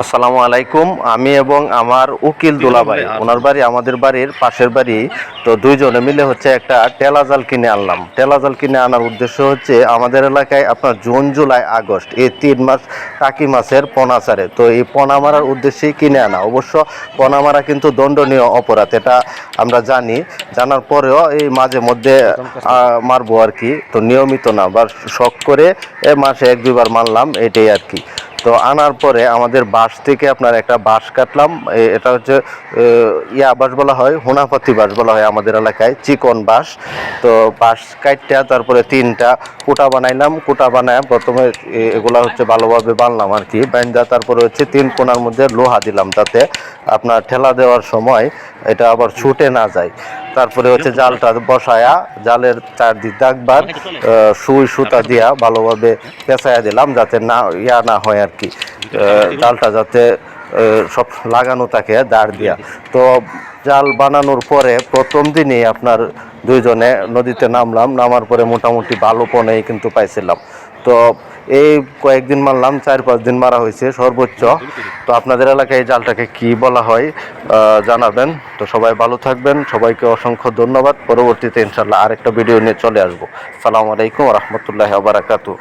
আসসালামু আলাইকুম। আমি এবং আমার উকিল দুলাভাই ওনার বাড়ি আমাদের বাড়ির পাশের বাড়ি। তো দুইজনে মিলে হচ্ছে একটা টেলা জাল কিনে আনলাম। টেলা জাল কিনে আনার উদ্দেশ্য হচ্ছে আমাদের এলাকায় আপনার জুন জুলাই আগস্ট এই তিন মাস টাকি মাছের পোনা ছাড়ে। তো এই পোনা মারার উদ্দেশ্যেই কিনে আনা। অবশ্য পোনা মারা কিন্তু দণ্ডনীয় অপরাধ এটা আমরা জানি। জানার পরেও এই মাঝে মধ্যে মারবো আর কি। তো নিয়মিত না বা শখ করে এ মাসে এক দুইবার মারলাম এটাই আর কি। তো আনার পরে আমাদের বাঁশ থেকে আপনার একটা বাঁশ কাটলাম। এটা হচ্ছে ইয়া বাঁশ বলা হয় হোনাপাতি বাঁশ বলা হয় আমাদের এলাকায়, চিকন বাঁশ। তো বাঁশ কাটটা, তারপরে তিনটা কুটা বানাইলাম। কুটা বানায় প্রথমে এগুলা হচ্ছে ভালোভাবে বানলাম আর কি। বাইন্দা, তারপরে হচ্ছে তিন কোনার মধ্যে লোহা দিলাম তাতে। আপনার ঠেলা দেওয়ার সময় এটা আবার ছুটে না যায়। তারপরে হচ্ছে জালটা বসায়া জালের চারদিক আহ, সুই সুতা দিয়া ভালোভাবে পেঁচাইয়া দিলাম যাতে না ইয়া না হয় আর কি। জালটা যাতে সব লাগানো থাকে দাঁড় দিয়া। তো জাল বানানোর পরে প্রথম দিনই আপনার দুইজনে নদীতে নামলাম নামার পরে মোটামুটি ভালো পনেই কিন্তু পাইছিলাম। তো এই কয়েকদিন মারলাম, চার পাঁচ দিন মারা হয়েছে সর্বোচ্চ। তো আপনাদের এলাকায় এই জালটাকে কি বলা হয় জানাবেন। তো সবাই ভালো থাকবেন, সবাইকে অসংখ্য ধন্যবাদ। পরবর্তীতে ইনশাল্লাহ আরেকটা ভিডিও নিয়ে চলে আসব। সালাম আলাইকুম রহমতুল্লাহ বারাকাতু